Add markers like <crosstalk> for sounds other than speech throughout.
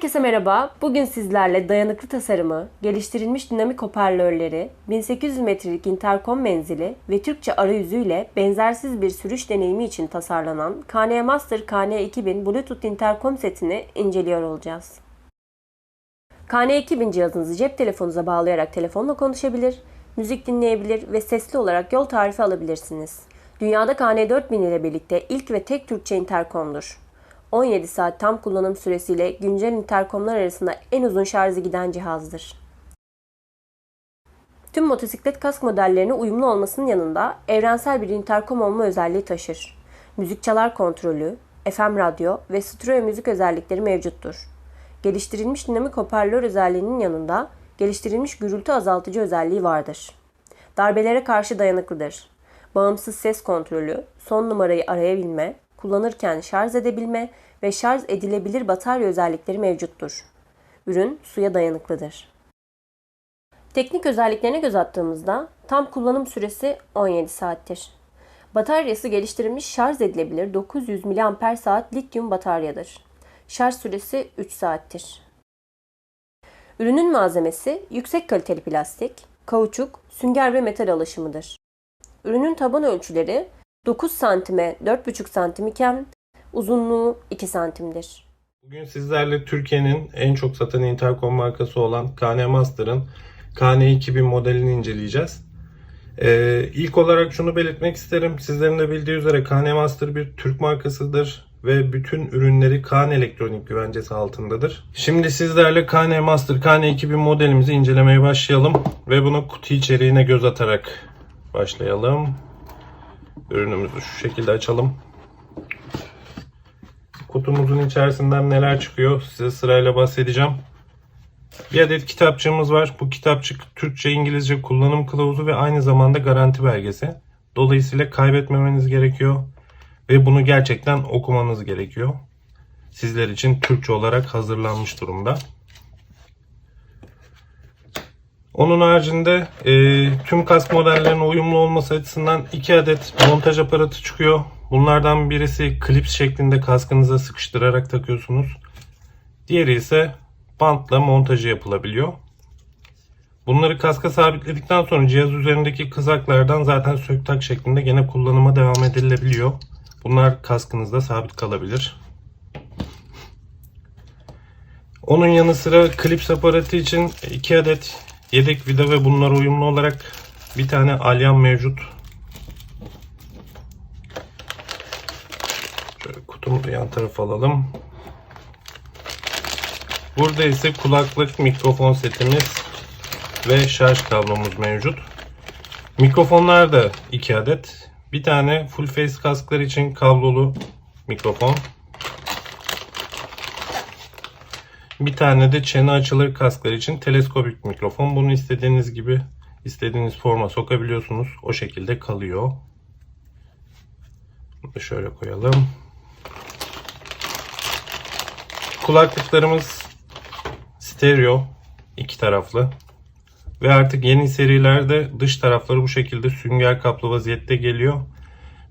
Herkese merhaba. Bugün sizlerle dayanıklı tasarımı, geliştirilmiş dinamik hoparlörleri, 1800 metrelik interkom menzili ve Türkçe arayüzüyle benzersiz bir sürüş deneyimi için tasarlanan KN Master KN2000 Bluetooth interkom setini inceliyor olacağız. KN2000 cihazınızı cep telefonunuza bağlayarak telefonla konuşabilir, müzik dinleyebilir ve sesli olarak yol tarifi alabilirsiniz. Dünyada KN4000 ile birlikte ilk ve tek Türkçe interkomdur. 17 saat tam kullanım süresiyle güncel interkomlar arasında en uzun şarjı giden cihazdır. Tüm motosiklet kask modellerine uyumlu olmasının yanında evrensel bir interkom olma özelliği taşır. Müzik çalar kontrolü, FM radyo ve stereo müzik özellikleri mevcuttur. Geliştirilmiş dinamik hoparlör özelliğinin yanında geliştirilmiş gürültü azaltıcı özelliği vardır. Darbelere karşı dayanıklıdır. Bağımsız ses kontrolü, son numarayı arayabilme, kullanırken şarj edebilme ve şarj edilebilir batarya özellikleri mevcuttur. Ürün suya dayanıklıdır. Teknik özelliklerine göz attığımızda tam kullanım süresi 17 saattir. Bataryası geliştirilmiş şarj edilebilir 900 mAh lityum bataryadır. Şarj süresi 3 saattir. Ürünün malzemesi yüksek kaliteli plastik, kauçuk, sünger ve metal alaşımıdır. Ürünün taban ölçüleri 9 santime 4,5 santim iken uzunluğu 2 santimdir. Bugün sizlerle Türkiye'nin en çok satan interkom markası olan KN Master'ın KN2000 modelini inceleyeceğiz. Ee, ilk olarak şunu belirtmek isterim. Sizlerin de bildiği üzere KN Master bir Türk markasıdır ve bütün ürünleri KN Elektronik güvencesi altındadır. Şimdi sizlerle KN Master KN2000 modelimizi incelemeye başlayalım ve bunu kutu içeriğine göz atarak başlayalım. Ürünümüzü şu şekilde açalım. Kutumuzun içerisinden neler çıkıyor size sırayla bahsedeceğim. Bir adet kitapçığımız var. Bu kitapçık Türkçe, İngilizce kullanım kılavuzu ve aynı zamanda garanti belgesi. Dolayısıyla kaybetmemeniz gerekiyor ve bunu gerçekten okumanız gerekiyor. Sizler için Türkçe olarak hazırlanmış durumda. Onun haricinde e, tüm kask modellerine uyumlu olması açısından iki adet montaj aparatı çıkıyor. Bunlardan birisi klips şeklinde kaskınıza sıkıştırarak takıyorsunuz. Diğeri ise bantla montajı yapılabiliyor. Bunları kaska sabitledikten sonra cihaz üzerindeki kızaklardan zaten sök tak şeklinde gene kullanıma devam edilebiliyor. Bunlar kaskınızda sabit kalabilir. Onun yanı sıra klips aparatı için iki adet yedek vida ve bunlara uyumlu olarak bir tane alyan mevcut. Şöyle kutumuzu yan tarafa alalım. Burada ise kulaklık mikrofon setimiz ve şarj kablomuz mevcut. Mikrofonlar da iki adet. Bir tane full face kasklar için kablolu mikrofon. Bir tane de çene açılır kasklar için teleskopik mikrofon. Bunu istediğiniz gibi istediğiniz forma sokabiliyorsunuz. O şekilde kalıyor. Bunu da şöyle koyalım. Kulaklıklarımız stereo iki taraflı. Ve artık yeni serilerde dış tarafları bu şekilde sünger kaplı vaziyette geliyor.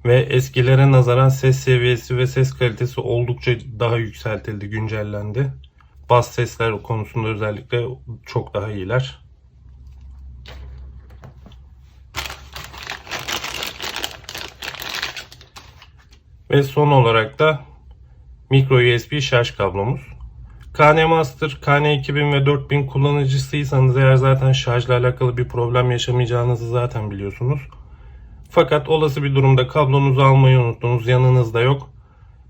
Ve eskilere nazaran ses seviyesi ve ses kalitesi oldukça daha yükseltildi, güncellendi. Bas sesler konusunda özellikle çok daha iyiler. Ve son olarak da micro USB şarj kablomuz. KN Master, KN2000 ve 4000 kullanıcısıysanız eğer zaten şarjla alakalı bir problem yaşamayacağınızı zaten biliyorsunuz. Fakat olası bir durumda kablonuzu almayı unuttunuz, yanınızda yok.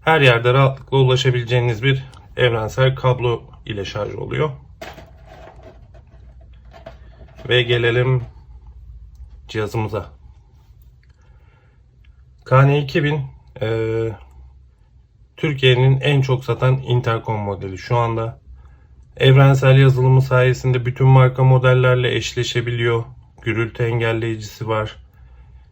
Her yerde rahatlıkla ulaşabileceğiniz bir evrensel kablo ile şarj oluyor. Ve gelelim cihazımıza. KN2000 e, Türkiye'nin en çok satan interkom modeli şu anda. Evrensel yazılımı sayesinde bütün marka modellerle eşleşebiliyor. Gürültü engelleyicisi var.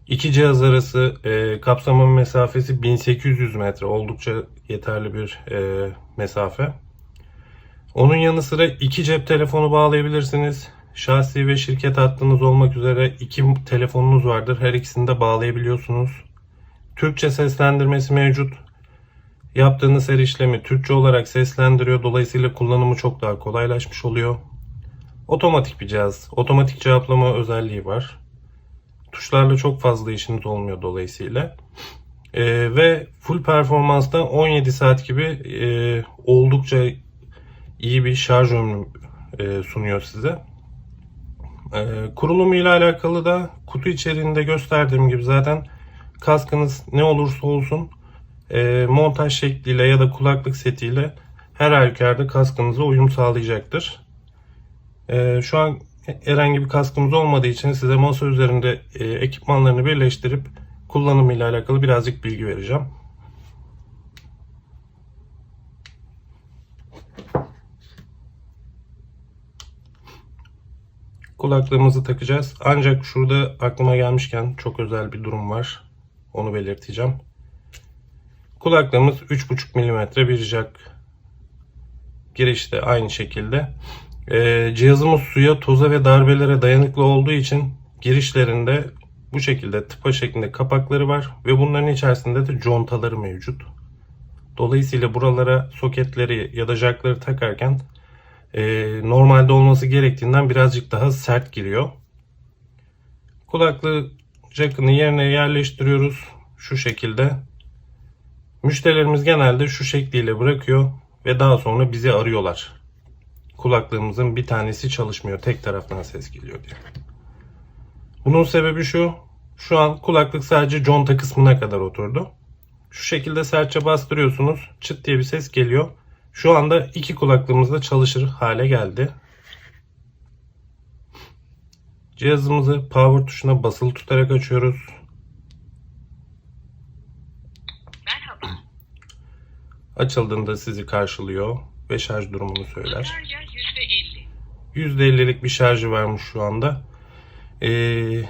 İki cihaz arası e, kapsama mesafesi 1800 metre. Oldukça yeterli bir e, mesafe. Onun yanı sıra iki cep telefonu bağlayabilirsiniz. Şahsi ve şirket hattınız olmak üzere iki telefonunuz vardır. Her ikisini de bağlayabiliyorsunuz. Türkçe seslendirmesi mevcut. Yaptığınız her işlemi Türkçe olarak seslendiriyor. Dolayısıyla kullanımı çok daha kolaylaşmış oluyor. Otomatik bir cihaz. Otomatik cevaplama özelliği var. Tuşlarla çok fazla işiniz olmuyor dolayısıyla. Ee, ve full performansta 17 saat gibi e, oldukça iyi bir şarj ömrü e, sunuyor size. E, kurulumuyla alakalı da kutu içeriğinde gösterdiğim gibi zaten kaskınız ne olursa olsun e, montaj şekliyle ya da kulaklık setiyle her halükarda kaskınıza uyum sağlayacaktır. E, şu an herhangi bir kaskımız olmadığı için size masa üzerinde e, ekipmanlarını birleştirip kullanımıyla alakalı birazcık bilgi vereceğim. Kulaklığımızı takacağız. Ancak şurada aklıma gelmişken çok özel bir durum var. Onu belirteceğim. Kulaklığımız 3.5 mm bir jack. Girişte aynı şekilde. Ee, cihazımız suya, toza ve darbelere dayanıklı olduğu için girişlerinde bu şekilde tıpa şeklinde kapakları var ve bunların içerisinde de contaları mevcut. Dolayısıyla buralara soketleri ya da jackları takarken e, normalde olması gerektiğinden birazcık daha sert giriyor. Kulaklığı jackını yerine yerleştiriyoruz şu şekilde. Müşterilerimiz genelde şu şekliyle bırakıyor ve daha sonra bizi arıyorlar. Kulaklığımızın bir tanesi çalışmıyor. Tek taraftan ses geliyor diye. Bunun sebebi şu. Şu an kulaklık sadece conta kısmına kadar oturdu. Şu şekilde sertçe bastırıyorsunuz. Çıt diye bir ses geliyor. Şu anda iki kulaklığımız da çalışır hale geldi. Cihazımızı power tuşuna basılı tutarak açıyoruz. Merhaba. Açıldığında sizi karşılıyor ve şarj durumunu söyler. Batarya %50. %50'lik bir şarjı varmış şu anda. Ee,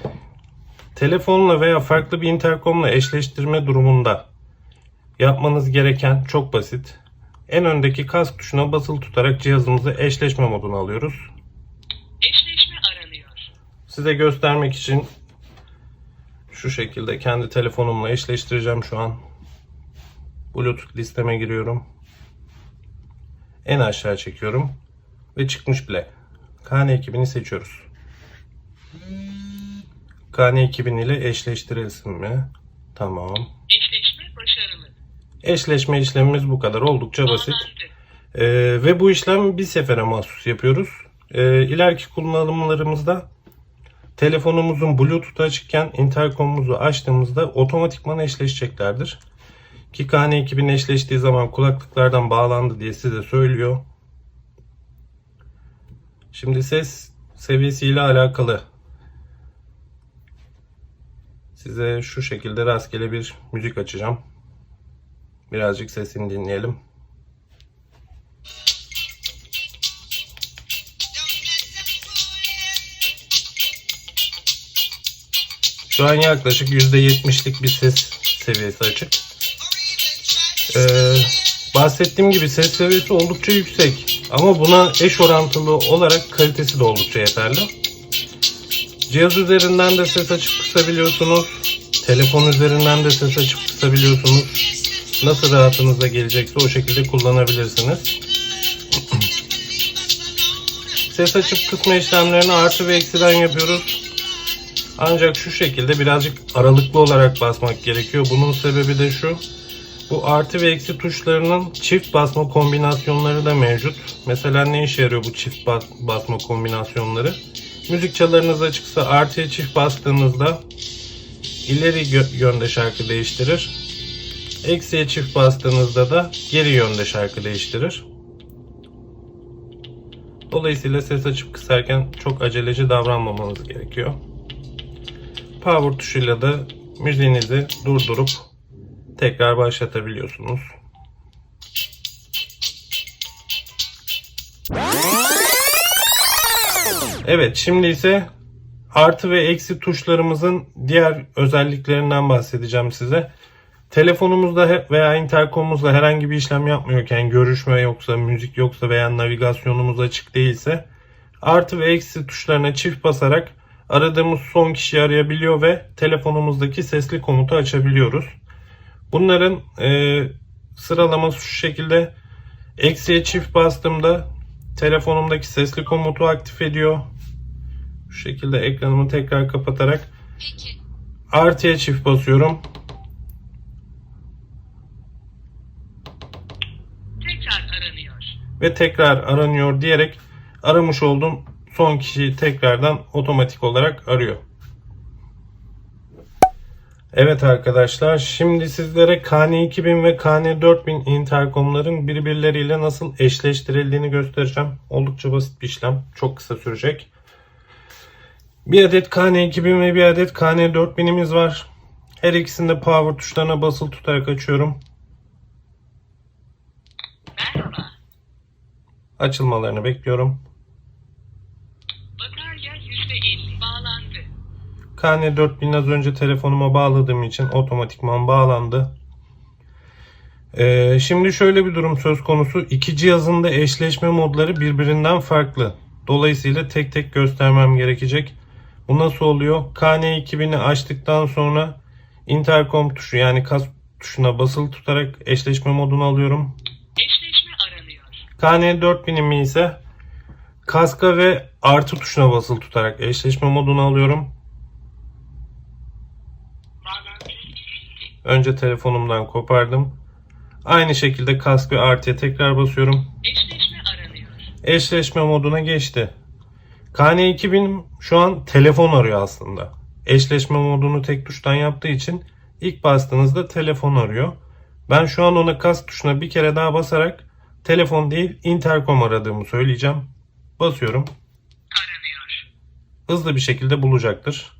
telefonla veya farklı bir interkomla eşleştirme durumunda yapmanız gereken çok basit. En öndeki kask tuşuna basılı tutarak cihazımızı eşleşme moduna alıyoruz. Eşleşme aranıyor. Size göstermek için şu şekilde kendi telefonumla eşleştireceğim şu an. Bluetooth listeme giriyorum. En aşağı çekiyorum ve çıkmış bile. KN ekibini seçiyoruz. KN 2000 ile eşleştirilsin mi? Tamam. Eşleşme başarılı. Eşleşme işlemimiz bu kadar. Oldukça basit. Ee, ve bu işlemi bir sefere mahsus yapıyoruz. Ee, ileriki kullanımlarımızda telefonumuzun Bluetooth açıkken interkomumuzu açtığımızda otomatikman eşleşeceklerdir. Ki KN 2000 eşleştiği zaman kulaklıklardan bağlandı diye size söylüyor. Şimdi ses seviyesiyle alakalı size şu şekilde rastgele bir müzik açacağım. Birazcık sesini dinleyelim. Şu an yaklaşık %70'lik bir ses seviyesi açık. Ee, bahsettiğim gibi ses seviyesi oldukça yüksek. Ama buna eş orantılı olarak kalitesi de oldukça yeterli. Cihaz üzerinden de ses açıp kısabiliyorsunuz. Telefon üzerinden de ses açıp kısabiliyorsunuz. Nasıl rahatınıza gelecekse o şekilde kullanabilirsiniz. <clears throat> ses açıp kısma işlemlerini artı ve eksiden yapıyoruz. Ancak şu şekilde birazcık aralıklı olarak basmak gerekiyor. Bunun sebebi de şu. Bu artı ve eksi tuşlarının çift basma kombinasyonları da mevcut. Mesela ne işe yarıyor bu çift bas- basma kombinasyonları? Müzik çalarınız açıksa artıya çift bastığınızda ileri yönde şarkı değiştirir. Eksiye çift bastığınızda da geri yönde şarkı değiştirir. Dolayısıyla ses açıp kısarken çok aceleci davranmamanız gerekiyor. Power tuşuyla da müziğinizi durdurup tekrar başlatabiliyorsunuz. Evet şimdi ise artı ve eksi tuşlarımızın diğer özelliklerinden bahsedeceğim size. Telefonumuzda veya interkomumuzda herhangi bir işlem yapmıyorken görüşme yoksa, müzik yoksa veya navigasyonumuz açık değilse artı ve eksi tuşlarına çift basarak aradığımız son kişiyi arayabiliyor ve telefonumuzdaki sesli komutu açabiliyoruz. Bunların e, sıralaması şu şekilde. Eksiye çift bastığımda telefonumdaki sesli komutu aktif ediyor. Şu şekilde ekranımı tekrar kapatarak Peki. artıya çift basıyorum. Tekrar aranıyor. ve tekrar aranıyor diyerek aramış olduğum son kişiyi tekrardan otomatik olarak arıyor. Evet arkadaşlar şimdi sizlere KN2000 ve KN4000 interkomların birbirleriyle nasıl eşleştirildiğini göstereceğim. Oldukça basit bir işlem. Çok kısa sürecek. Bir adet KN2000 ve bir adet KN4000'imiz var. Her ikisinde power tuşlarına basılı tutarak açıyorum. Merhaba. Açılmalarını bekliyorum. Batarya %50. Bağlandı. KN 4000 az önce telefonuma bağladığım için otomatikman bağlandı. Ee, şimdi şöyle bir durum söz konusu. İki cihazın da eşleşme modları birbirinden farklı. Dolayısıyla tek tek göstermem gerekecek. Bu nasıl oluyor? KN 2000'i açtıktan sonra intercom tuşu yani kas tuşuna basılı tutarak eşleşme modunu alıyorum. Eşleşme aranıyor. KN 4000'imi ise kaska ve artı tuşuna basılı tutarak eşleşme modunu alıyorum. Önce telefonumdan kopardım. Aynı şekilde kask ve artıya tekrar basıyorum. Eşleşme aranıyor. Eşleşme moduna geçti. KN2000 şu an telefon arıyor aslında. Eşleşme modunu tek tuştan yaptığı için ilk bastığınızda telefon arıyor. Ben şu an ona kask tuşuna bir kere daha basarak telefon değil intercom aradığımı söyleyeceğim. Basıyorum. Aranıyor. Hızlı bir şekilde bulacaktır.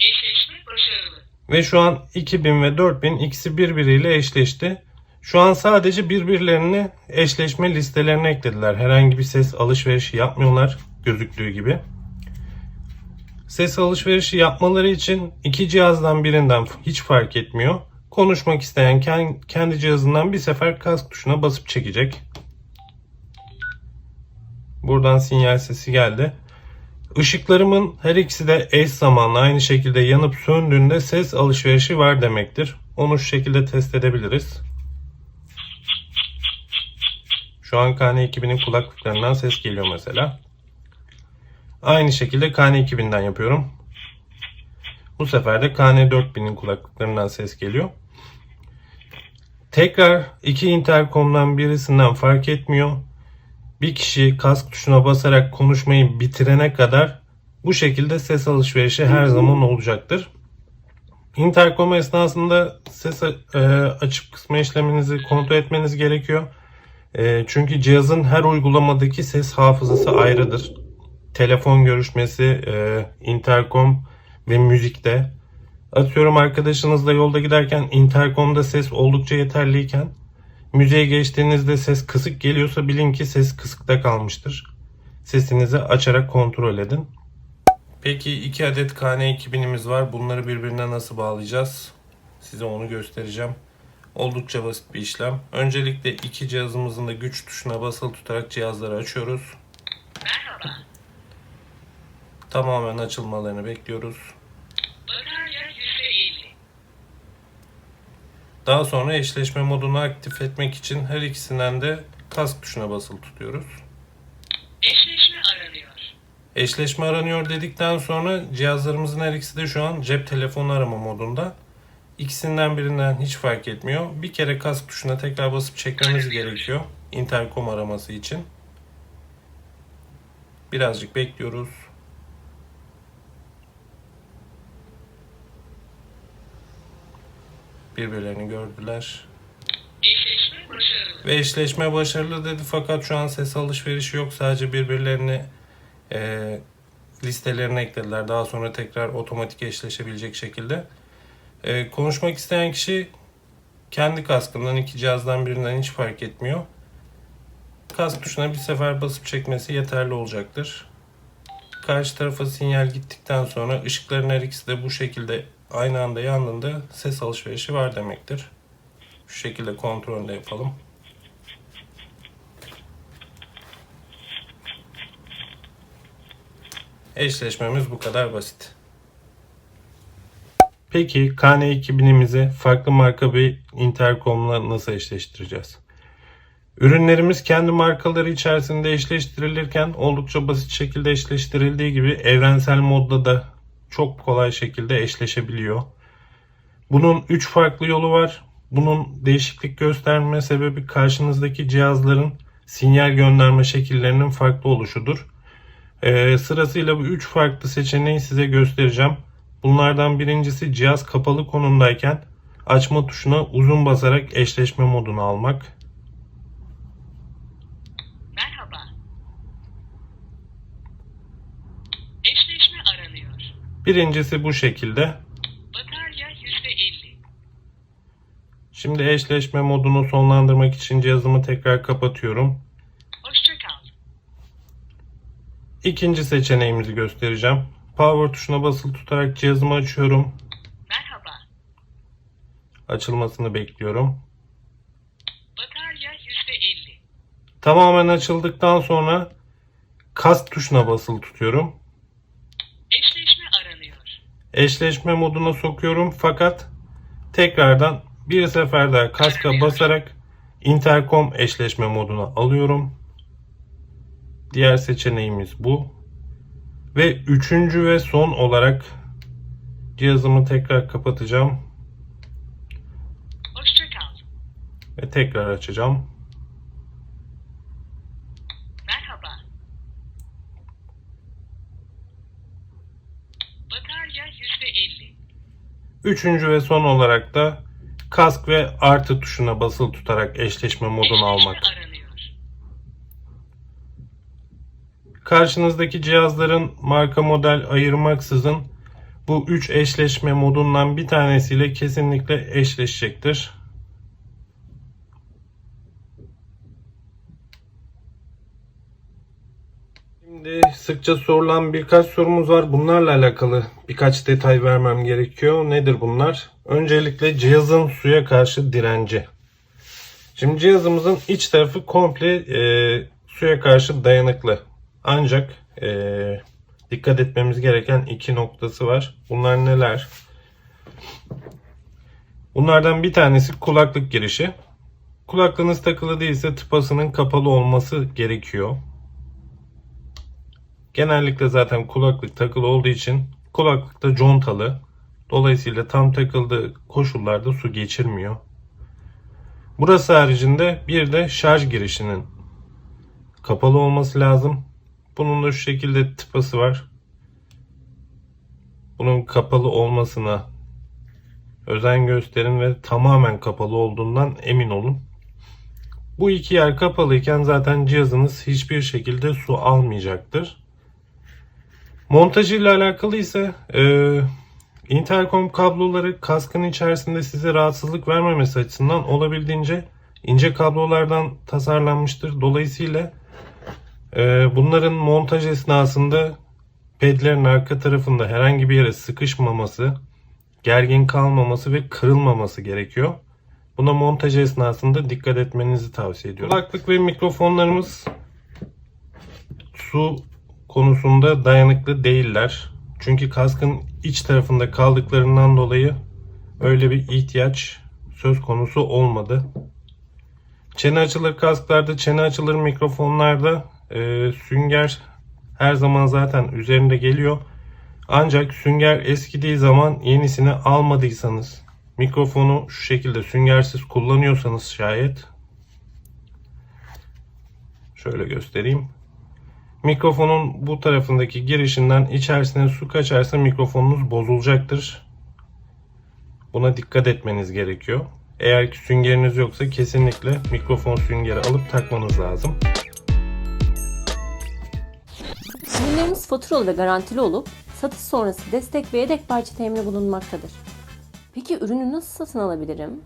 Eşleşme başarılı. Ve şu an 2000 ve 4000 ikisi birbiriyle eşleşti. Şu an sadece birbirlerini eşleşme listelerine eklediler. Herhangi bir ses alışverişi yapmıyorlar gözüktüğü gibi. Ses alışverişi yapmaları için iki cihazdan birinden hiç fark etmiyor. Konuşmak isteyen ken- kendi cihazından bir sefer kask tuşuna basıp çekecek. Buradan sinyal sesi geldi. Işıklarımın her ikisi de eş zamanlı aynı şekilde yanıp söndüğünde ses alışverişi var demektir. Onu şu şekilde test edebiliriz. Şu an KN2000'in kulaklıklarından ses geliyor mesela. Aynı şekilde KN2000'den yapıyorum. Bu sefer de KN4000'in kulaklıklarından ses geliyor. Tekrar iki interkomdan birisinden fark etmiyor bir kişi kask tuşuna basarak konuşmayı bitirene kadar bu şekilde ses alışverişi her zaman olacaktır. Intercom esnasında ses e, açıp kısma işleminizi kontrol etmeniz gerekiyor. E, çünkü cihazın her uygulamadaki ses hafızası ayrıdır. Telefon görüşmesi, e, intercom ve müzikte. Atıyorum arkadaşınızla yolda giderken intercomda ses oldukça yeterliyken Müziğe geçtiğinizde ses kısık geliyorsa bilin ki ses kısıkta kalmıştır. Sesinizi açarak kontrol edin. Peki iki adet KN2000'imiz var. Bunları birbirine nasıl bağlayacağız? Size onu göstereceğim. Oldukça basit bir işlem. Öncelikle iki cihazımızın da güç tuşuna basılı tutarak cihazları açıyoruz. Merhaba. Tamamen açılmalarını bekliyoruz. Batarya %50. Daha sonra eşleşme modunu aktif etmek için her ikisinden de kask tuşuna basılı tutuyoruz. Eşleşme aranıyor. Eşleşme aranıyor dedikten sonra cihazlarımızın her ikisi de şu an cep telefonu arama modunda. İkisinden birinden hiç fark etmiyor. Bir kere kask tuşuna tekrar basıp çekmemiz gerekiyor. Intercom araması için. Birazcık bekliyoruz. Birbirlerini gördüler. Ve eşleşme başarılı dedi fakat şu an ses alışverişi yok. Sadece birbirlerini e, listelerine eklediler. Daha sonra tekrar otomatik eşleşebilecek şekilde. E, konuşmak isteyen kişi kendi kaskından iki cihazdan birinden hiç fark etmiyor. Kask tuşuna bir sefer basıp çekmesi yeterli olacaktır. Karşı tarafa sinyal gittikten sonra ışıkların her ikisi de bu şekilde aynı anda yandığında ses alışverişi var demektir. Şu şekilde kontrol de yapalım. Eşleşmemiz bu kadar basit. Peki KN2000'imizi farklı marka bir intercom'la nasıl eşleştireceğiz? Ürünlerimiz kendi markaları içerisinde eşleştirilirken oldukça basit şekilde eşleştirildiği gibi evrensel modda da çok kolay şekilde eşleşebiliyor. Bunun 3 farklı yolu var. Bunun değişiklik gösterme sebebi karşınızdaki cihazların sinyal gönderme şekillerinin farklı oluşudur. Ee, sırasıyla bu 3 farklı seçeneği size göstereceğim. Bunlardan birincisi cihaz kapalı konumdayken açma tuşuna uzun basarak eşleşme modunu almak. Merhaba. Eşleşme aranıyor. Birincisi bu şekilde. Batarya %50. Şimdi eşleşme modunu sonlandırmak için cihazımı tekrar kapatıyorum. Hoşça kal. İkinci seçeneğimizi göstereceğim. Power tuşuna basılı tutarak cihazımı açıyorum. Merhaba. Açılmasını bekliyorum. Batarya %50. Tamamen açıldıktan sonra kast tuşuna basılı tutuyorum. Eşleşme aranıyor. Eşleşme moduna sokuyorum fakat tekrardan bir sefer daha kaska basarak intercom eşleşme moduna alıyorum. Diğer seçeneğimiz bu. Ve üçüncü ve son olarak cihazımı tekrar kapatacağım Hoşça kal. ve tekrar açacağım. Merhaba. Batarya %50. Üçüncü ve son olarak da kask ve artı tuşuna basılı tutarak eşleşme modunu Eşleşme almak. aranıyor. Karşınızdaki cihazların marka model ayırmaksızın bu 3 eşleşme modundan bir tanesiyle kesinlikle eşleşecektir. Şimdi sıkça sorulan birkaç sorumuz var. Bunlarla alakalı birkaç detay vermem gerekiyor. Nedir bunlar? Öncelikle cihazın suya karşı direnci. Şimdi cihazımızın iç tarafı komple e, suya karşı dayanıklı. Ancak e, dikkat etmemiz gereken iki noktası var. Bunlar neler? Bunlardan bir tanesi kulaklık girişi. Kulaklığınız takılı değilse tıpasının kapalı olması gerekiyor. Genellikle zaten kulaklık takılı olduğu için kulaklıkta contalı. Dolayısıyla tam takıldığı koşullarda su geçirmiyor. Burası haricinde bir de şarj girişinin kapalı olması lazım. Bunun da şu şekilde tıpası var. Bunun kapalı olmasına özen gösterin ve tamamen kapalı olduğundan emin olun. Bu iki yer kapalıyken zaten cihazınız hiçbir şekilde su almayacaktır. Montajıyla alakalı ise e, intercom kabloları kaskın içerisinde size rahatsızlık vermemesi açısından olabildiğince ince kablolardan tasarlanmıştır. Dolayısıyla bunların montaj esnasında pedlerin arka tarafında herhangi bir yere sıkışmaması, gergin kalmaması ve kırılmaması gerekiyor. Buna montaj esnasında dikkat etmenizi tavsiye ediyorum. Kulaklık ve mikrofonlarımız su konusunda dayanıklı değiller. Çünkü kaskın iç tarafında kaldıklarından dolayı öyle bir ihtiyaç söz konusu olmadı. Çene açılır kasklarda, çene açılır mikrofonlarda e, sünger her zaman zaten üzerinde geliyor. Ancak sünger eskidiği zaman yenisini almadıysanız, mikrofonu şu şekilde süngersiz kullanıyorsanız şayet şöyle göstereyim. Mikrofonun bu tarafındaki girişinden içerisine su kaçarsa mikrofonunuz bozulacaktır. Buna dikkat etmeniz gerekiyor. Eğer ki süngeriniz yoksa kesinlikle mikrofon süngeri alıp takmanız lazım. Ürünlerimiz faturalı ve garantili olup satış sonrası destek ve yedek parça temini bulunmaktadır. Peki ürünü nasıl satın alabilirim?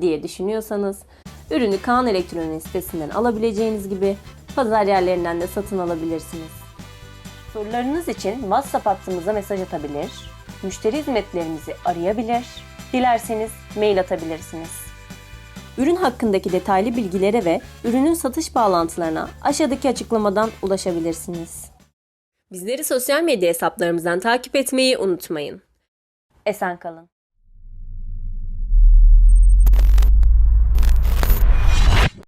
diye düşünüyorsanız ürünü Kaan Elektronik sitesinden alabileceğiniz gibi pazar yerlerinden de satın alabilirsiniz. Sorularınız için WhatsApp hattımıza mesaj atabilir, müşteri hizmetlerimizi arayabilir, dilerseniz mail atabilirsiniz. Ürün hakkındaki detaylı bilgilere ve ürünün satış bağlantılarına aşağıdaki açıklamadan ulaşabilirsiniz. Bizleri sosyal medya hesaplarımızdan takip etmeyi unutmayın. Esen kalın.